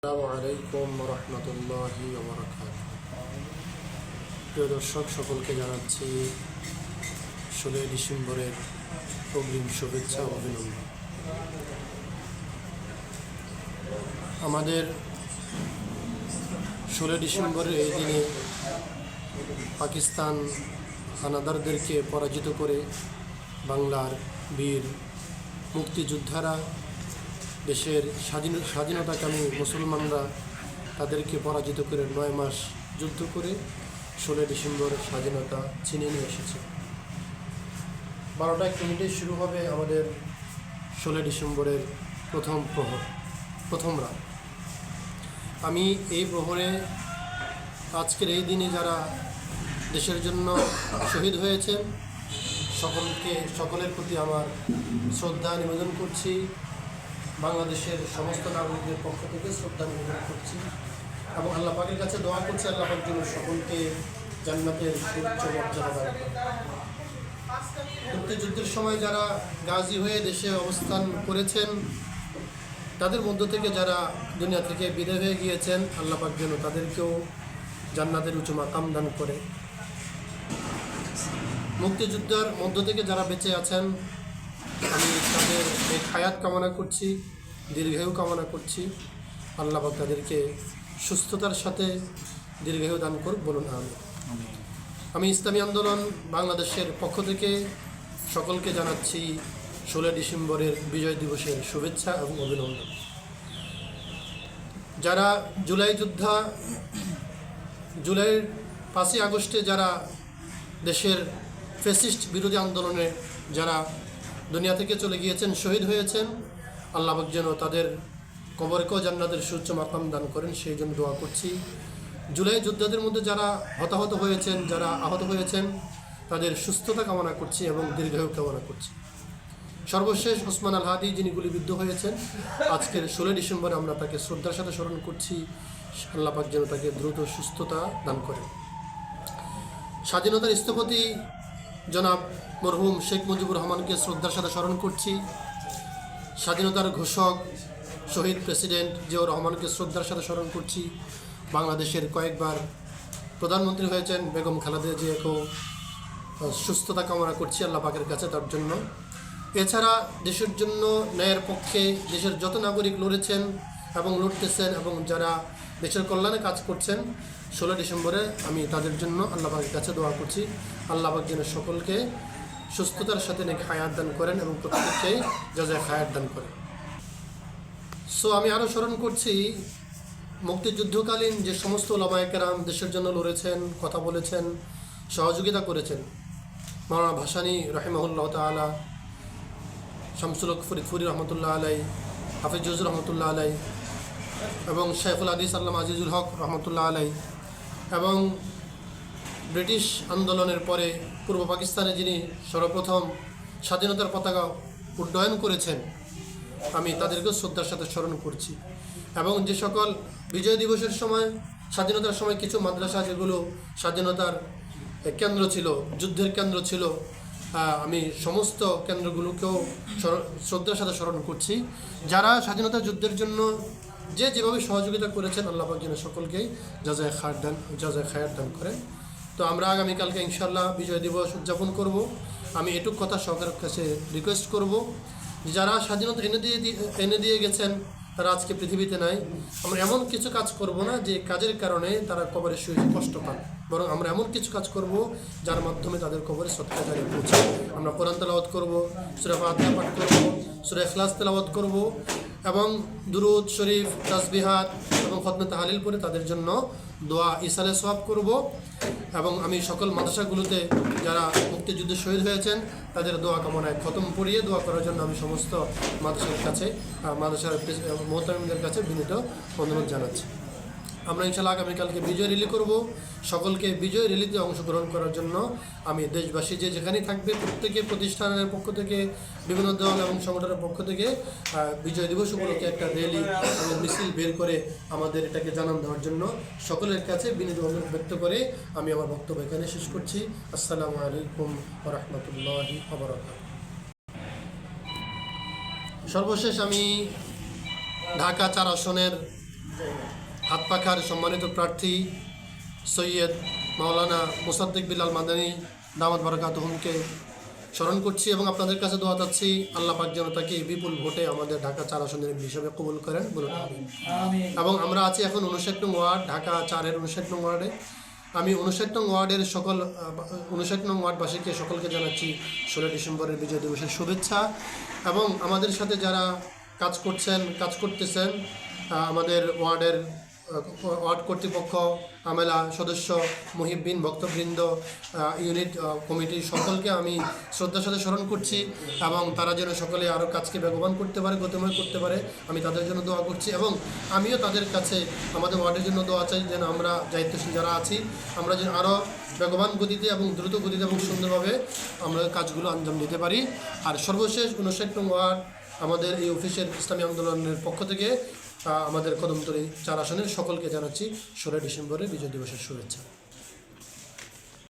আসসালামু আলাইকুম রহমতুল্লাহি প্রিয় দর্শক, সকলকে জানাচ্ছি ষোলোই ডিসেম্বরের অগ্রিম শুভেচ্ছা অভিনন্দন। আমাদের ষোলো ডিসেম্বরের এই দিনে পাকিস্তান হানাদারদেরকে পরাজিত করে বাংলার বীর মুক্তিযোদ্ধারা দেশের স্বাধীন স্বাধীনতাকামী মুসলমানরা তাদেরকে পরাজিত করে নয় মাস যুদ্ধ করে ষোলোই ডিসেম্বর স্বাধীনতা ছিনিয়ে নিয়ে এসেছে। বারোটা এক মিনিটে শুরু হবে আমাদের ষোলোই ডিসেম্বরের প্রথম প্রহর, প্রথম রাত। আমি এই প্রহরে আজকের এই দিনে যারা দেশের জন্য শহীদ হয়েছেন, সকলকে, সকলের প্রতি আমার শ্রদ্ধা নিবেদন করছি। বাংলাদেশের সমস্ত নাগরিকদের পক্ষ থেকে শ্রদ্ধা নিবেদন করছি এবং আল্লাহ পাকের কাছে দোয়া করছি আল্লাহ পাক যেন সকলকে জান্নাতের সুচ্চ মর্যাদা মুক্তিযুদ্ধের সময় যারা গাজী হয়ে দেশে অবস্থান করেছেন, তাদের মধ্য থেকে যারা দুনিয়া থেকে বিদায় হয়ে গিয়েছেন, আল্লাহ পাক যেন তাদেরকেও জান্নাতের উঁচু মাকাম দান করে। মুক্তিযুদ্ধের মধ্য থেকে যারা বেঁচে আছেন আমি তাদের এই হায়াত কামনা করছি, দীর্ঘায়ু কামনা করছি। আল্লাহ তাদেরকে সুস্থতার সাথে দীর্ঘায়ু দান করুক বলুন আমি আমি ইসলামী আন্দোলন বাংলাদেশের পক্ষ থেকে সকলকে জানাচ্ছি ষোলোই ডিসেম্বরের বিজয় দিবসের শুভেচ্ছা এবং অভিনন্দন। যারা জুলাই যোদ্ধা, জুলাইয়ের পাঁচই আগস্টে যারা দেশের ফেসিস্ট বিরোধী আন্দোলনে যারা দুনিয়া থেকে চলে গিয়েছেন, শহীদ হয়েছেন। আল্লাহ যেন তাদের কবরকেও জান্নাতের সুচ্চ মাকাম দান করেন, সেই জন্য দোয়া করছি। জুলাই যোদ্ধাদের মধ্যে যারা হতাহত হয়েছেন, যারা আহত হয়েছেন, তাদের সুস্থতা কামনা করছি এবং দীর্ঘায়ু কামনা করছি। সর্বশেষ ওসমান আল হাদি যিনি গুলিবিদ্ধ হয়েছেন, আজকের ষোলোই ডিসেম্বর আমরা তাকে শ্রদ্ধার সাথে স্মরণ করছি। আল্লাহ পাক যেন তাকে দ্রুত সুস্থতা দান করেন। স্বাধীনতার স্থপতি জনাব মরহুম শেখ মুজিবুর রহমানকে শ্রদ্ধার সাথে স্মরণ করছি। স্বাধীনতার ঘোষক, শহীদ প্রেসিডেন্ট জিয়াউর রহমানকে শ্রদ্ধার সাথে স্মরণ করছি। বাংলাদেশের কয়েকবার প্রধানমন্ত্রী হয়েছেন বেগম খালেদা জিয়াকেও সুস্থতা কামনা করছি আল্লাহ পাকের কাছে তার জন্য। এছাড়া দেশের জন্য ন্যায়ের পক্ষে দেশের যত নাগরিক লড়েছেন এবং লড়তেছেন এবং যারা দেশের কল্যাণে কাজ করছেন ষোলো ডিসেম্বরে আমি তাদের জন্য আল্লাহ পাকের কাছে দোয়া করছি। আল্লাহ পাক যেন সকলকে সুস্থতার সাথে নেক হায়াত দান করেন এবং প্রত্যেককে যা যা হায়াত দান করেন। সো আমি আরও স্মরণ করছি, মুক্তিযুদ্ধকালীন যে সমস্ত ওলামায়কেরাম দেশের জন্য লড়েছেন, কথা বলেছেন, সহযোগিতা করেছেন, মাওলানা ভাসানী রহিমাহুল্লাহ তালা শামসুল হক ফরিদ ফুরি রহমতুল্লাহ আলাই হাফিজুজুর রহমতুল্লাহ আলাই এবং শেখুল আদিস আল্লাম আজিজুল হক রহমতুল্লাহ আলাই এবং ব্রিটিশ আন্দোলনের পরে পূর্ব পাকিস্তানে যিনি সর্বপ্রথম স্বাধীনতার পতাকা উড্ডয়ন করেছেন, আমি তাদেরকেও শ্রদ্ধার সাথে স্মরণ করছি। এবং যে সকল বিজয় দিবসের সময়, স্বাধীনতার সময় কিছু মাদ্রাসা যেগুলো স্বাধীনতার কেন্দ্র ছিল, যুদ্ধের কেন্দ্র ছিল আমি সমস্ত কেন্দ্রগুলোকেও শ্রদ্ধার সাথে স্মরণ করছি। যারা স্বাধীনতা যুদ্ধের জন্য যে যেভাবে সহযোগিতা করেছেন আল্লাহ যেন সকলকেই যাজায় খায়ার দান যাজায় খায়ার দান করেন। তো আমরা আগামীকালকে ইনশাল্লাহ বিজয় দিবস উদযাপন করব। আমি এটুক কথা সরকারের কাছে রিকোয়েস্ট করব যারা স্বাধীনতা এনে দিয়ে এনে দিয়ে গেছেন, তারা আজকে পৃথিবীতে নাই। আমরা এমন কিছু কাজ করব না যে কাজের কারণে তারা কবরে শুয়ে কষ্ট পান। বরং আমরা এমন কিছু কাজ করব যার মাধ্যমে তাদের কবরে সত্যতা জানিয়ে পৌঁছে আমরা কোরআন তেলাওয়াত করব, সুরা ফাতিহা পাঠ করব, সুরা ইখলাস তেলাওয়াত করব এবং দুরুদ শরীফ, তাসবিহাত এবং খতমে তাহালিল পরে তাদের জন্য দোয়া ইসালে সব করব এবং আমি সকল মাদ্রাসাগুলোতে যারা মুক্তিযুদ্ধে শহীদ হয়েছেন, তাদের দোয়া কামনায় খতম পড়িয়ে দোয়া করার জন্য আমি সমস্ত মাদ্রাসার কাছে মাদাসার মোহতামিদের কাছে বিনীত অনুরোধ জানাচ্ছি। আমরা ইনশাল্লাহ আগামীকালকে বিজয় রিলি করব। সকলকে বিজয় রিলিতে অংশগ্রহণ করার জন্য আমি দেশবাসী যে যেখানেই থাকবে, প্রত্যেকে প্রতিষ্ঠানের পক্ষ থেকে, বিভিন্ন দল এবং সংগঠনের পক্ষ থেকে বিজয় দিবস উপলক্ষে একটা র্যালি এবং মিছিল বের করে আমাদের এটাকে জানান দেওয়ার জন্য সকলের কাছে বিনীত অনুরোধ ব্যক্ত করে আমি আমার বক্তব্য এখানে শেষ করছি। আসসালামু আলাইকুম রহমতুল্লাহি সর্বশেষ আমি ঢাকা চার আসনের হাত পাখার সম্মানিত প্রার্থী সৈয়দ মাওলানা মোসাদ্দিক বিলাল মাদানী দামাত বারাকাতহুমকে স্মরণ করছি এবং আপনাদের কাছে দোয়া চাচ্ছি আল্লাহ পাক যেন তাকে বিপুল ভোটে আমাদের ঢাকা চার আসনের হিসেবে কবুল করেন বলুন। এবং আমরা আছি এখন উনষাট নং ওয়ার্ড ঢাকা চারের উনষাট নং ওয়ার্ডে। আমি উনষাট নং ওয়ার্ডের সকল উনষাট নং ওয়ার্ডবাসীকে সকলকে জানাচ্ছি ষোলো ডিসেম্বরের বিজয় দিবসের শুভেচ্ছা। এবং আমাদের সাথে যারা কাজ করছেন কাজ করতেছেন আমাদের ওয়ার্ডের ওয়ার্ড কর্তৃপক্ষ, আমেলা সদস্য, মুহিবিন, ভক্তবৃন্দ ইউনিট কমিটির সকলকে আমি শ্রদ্ধার সাথে স্মরণ করছি এবং তারা যেন সকলে আরও কাজকে বেগবান করতে পারে, গতিময় করতে পারে, আমি তাদের জন্য দোয়া করছি এবং আমিও তাদের কাছে আমাদের ওয়ার্ডের জন্য দোয়া চাই যেন আমরা দায়িত্বশীল যারা আছি, আমরা যেন আরও বেগবান গতিতে এবং দ্রুত গতিতে এবং সুন্দরভাবে আমরা কাজগুলো আঞ্জাম দিতে পারি। আর সর্বশেষ উনষাট নং ওয়ার্ড আমাদের এই অফিসের ইসলামী আন্দোলনের পক্ষ থেকে আমাদের কদমতলী চার আসনের সকলকে জানাচ্ছি ষোলোই ডিসেম্বরে বিজয় দিবসের শুভেচ্ছা।